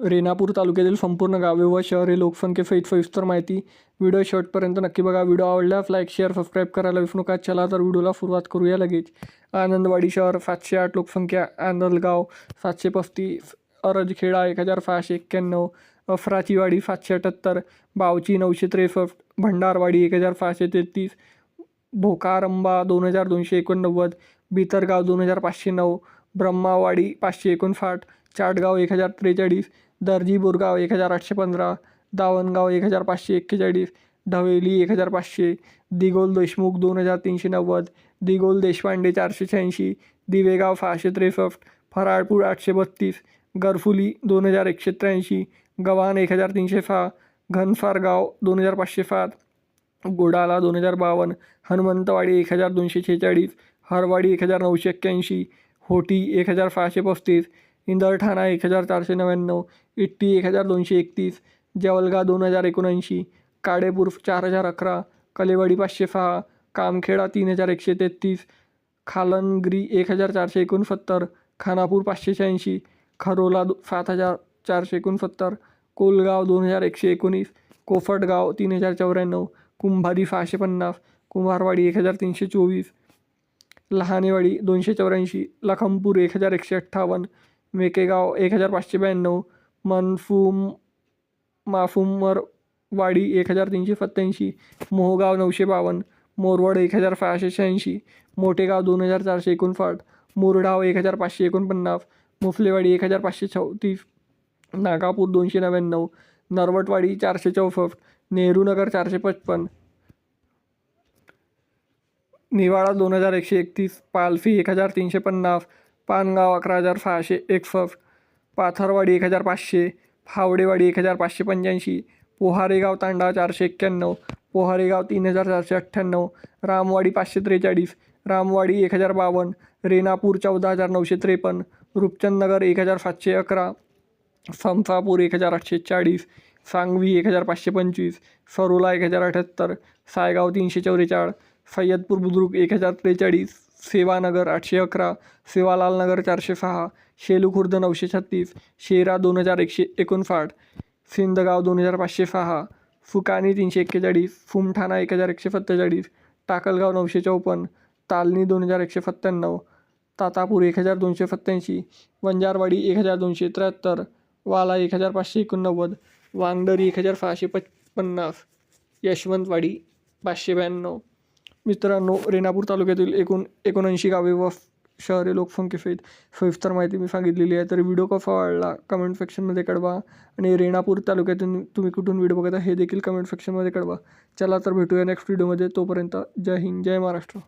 रेणापूर तालुक्यातील संपूर्ण गावे व हे लोकसंख्येसहित सविस्तर माहिती व्हिडिओ शॉर्टपर्यंत नक्की बघा. व्हिडिओ आवडल्यास लाईक शेअर सबस्क्राईब करायला विसरू नका. चला तर व्हिडिओला सुरुवात करूया लगेच. आनंदवाडी शहर सातशे आठ लोकसंख्या. आंधलगाव सातशे पस्तीस. अरजखेडा एक हजार सहाशे एक्क्याण्णव. अफराचीवाडी सातशे अठ्ठ्याहत्तर बावची नऊशे त्रेसष्ट. भंडारवाडी एक हजार सहाशे तेहतीस भोकारंबा दोन हजार दोनशे एकोणनव्वद. बितरगाव दोन हजार पाचशे नऊ. ब्रह्मावाडी पाचशे एकोणसाठ. चाटगाव एक हजार त्रेचाळीस दर्जी बोरगाव एक हजार आठशे पंधरा दावणगाव एक हजार पाचशे एक्केचाळीस ढवेली एक हजार पाचशे दिगोल देशमुख दोन हजार तीनशे नव्वद दिगोल देशपांडे चारशे शहाऐंशी दिवेगाव सहाशे त्रेसष्ट फराळपूर आठशे बत्तीस गरफुली दोन हजार एकशे त्र्याऐंशी गव्हाण एक हजार तीनशे सहा घनसारगाव दोन हजार पाचशे सात गोडाला दोन हजार बावन्न हनुमंतवाडी एक हजार दोनशे छेचाळीस हरवाडी एक हजार नऊशे एक्क्याऐंशी होटी एक हजार सहाशे पस्तीस इंदरठाणा एक हजार चारशे नव्याण्णव इट्टी एक हजार दोनशे एकतीस जवलगा दोन हजार एकोणऐंशी काडेपूर चार हजार अकरा कलेवाडी पाचशे सहा कामखेडा तीन हजार एकशे तेहतीस खालनगिरी एक हजार चारशे एकोणसत्तर खानापूर पाचशे शहाऐंशी खरोला दो सात हजार चारशे एकोणसत्तर कोलगाव दोन हजार एकशे एकोणीस कोफटगाव तीन हजार चौऱ्याण्णव कुंभारी सहाशे पन्नास कुंभारवाडी एक हजार तीनशे चोवीस लहानेवाडी दोनशे चौऱ्याऐंशी लखमपूर एक हजार एकशे अठ्ठावन्न मेकेगाव एक हजार पाचशे ब्याण्णव मनफूम माफुमरवाडी एक हजार तीनशे सत्त्याऐंशी मोहगाव नऊशे बावन्न मोरवड एक हजार सहाशे शहाऐंशी मोठेगाव दोन हजार चारशे एकोणसाठ मुरडाव एक हजार पाचशे एकोणपन्नास मुफलेवाडी एक हजार पाचशे चौतीस नागापूर दोनशे नव्याण्णव नरवटवाडी चारशे चौसष्ट नेहरूनगर चारशे पचपन्न निवाडा दोन हजार एकशे एकतीस पालफी एक हजार तीनशे पन्नास पानगाव अकरा हजार सहाशे एकसष्ट पाथरवाडी एक हजार पाचशे फावडेवाडी एक हजार पाचशे पंच्याऐंशी पोहारेगाव तांडा चारशे एक्क्याण्णव पोहारेगाव तीन हजार चारशे अठ्ठ्याण्णव रामवाडी पाचशे त्रेचाळीस रामवाडी एक हजार बावन्न रेणापूर चौदा हजार नऊशे त्रेपन्न रूपचंदनगर एक हजार सातशे अकरा समसापूर एक हजार आठशे चाळीस सांगवी एक हजार पाचशे पंचवीस सरोला एक हजार अठ्याहत्तर सायगाव तीनशे चौवेचाळ सय्यदपूर बुद्रुक एक हजार त्रेचाळीस. सेवानगर आठशे अकरा सेवालालनगर चारशे सहा शेलू खुर्द नऊशे छत्तीस शेरा दोन हजार एकशे एकोणसाठ सिंदगाव दोन हजार पाचशे सहा सुकानी तीनशे एक्केचाळीस फुमठाणा एक हजार एकशे सत्तेचाळीस टाकलगाव नऊशे चौपन्न तालनी दोन हजार एकशे सत्त्याण्णव तातापूर एक हजार दोनशे सत्त्याऐंशी वंजारवाडी एक हजार दोनशे त्र्याहत्तर वाला एक हजार पाचशे एकोणनव्वद वांगडरी एक हजार सहाशे पच पन्नास यशवंतवाडी पाचशे ब्याण्णव. मित्रांनो रेणापूर तालुक्यातील एकूण एकोणऐंशी गावे व शहरे लोकसंख्येसहित सविस्तर माहिती मी सांगितलेली आहे. तर व्हिडिओ कसा वाढला कमेंट सेक्शनमध्ये कळवा. आणि रेणापूर तालुक्यातून तुम्ही कुठून व्हिडिओ बघता हे देखील कमेंट सेक्शनमध्ये कळवा. चला तर भेटूया नेक्स्ट व्हिडिओमध्ये तोपर्यंत जय हिंद जय महाराष्ट्र.